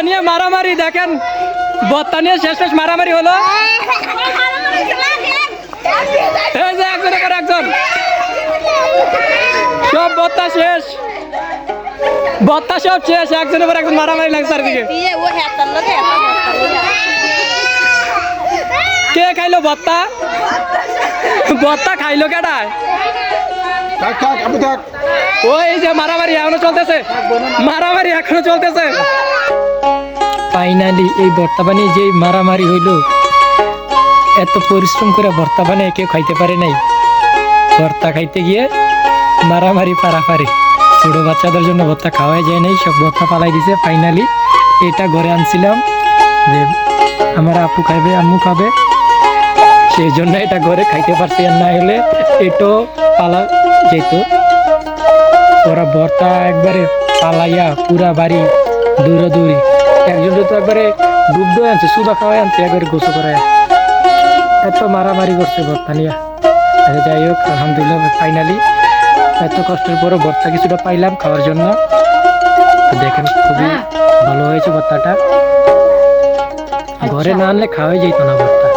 বত্তা নিয়ে মারামারি দেখেন বত্তা নিয়ে শেষ শেষ মারামারি হলো। এই যে একজন সব বত্তা শেষ। বত্তা সব শেষ একজনের পর একজন মারামারি লাগছে চারদিকে। হেতার লগে কে খাইলো বত্তা বত্তা খাইলো কেটায় ওই যে মারামারি এখনও চলতেছে। মারামারি এখনও চলতেছে। ফাইনালি এই ভর্তা যে মারামারি হইল, এত পরিশ্রম করে ভর্তা কেউ খাইতে পারে নাই। ভর্তা খাইতে গিয়ে মারামারি পারাপারি। ছোট বাচ্চাদের জন্য ভর্তা খাওয়াই যায় নাই, সব ভর্তা পালাই দিছে ফাইনালি এটা ঘরে আনছিলাম যে আমার আপু খাবে আম্মু খাবে। সেই জন্য এটা ঘরে খাইতে পারছি আর না হলে এটো পালা যেত। ওরা ভর্তা একবারে পালাইয়া পুরা বাড়ি দূরে দূরে তো একবারে ডুব আনছে সুদা খাওয়াই আনছে একবারে গোসো করে এত মারামারি করছে বর্তানিয়া নিয়ে। আচ্ছা যাই হোক আলহামদুলিল্লাহ ফাইনালি এত কষ্টের পরও ভর্তা কিছুটা পাইলাম খাওয়ার জন্য। দেখেন খুবই ভালো হয়েছে ভর্তাটা ঘরে না আনলে খাওয়াই যেত না ভর্তা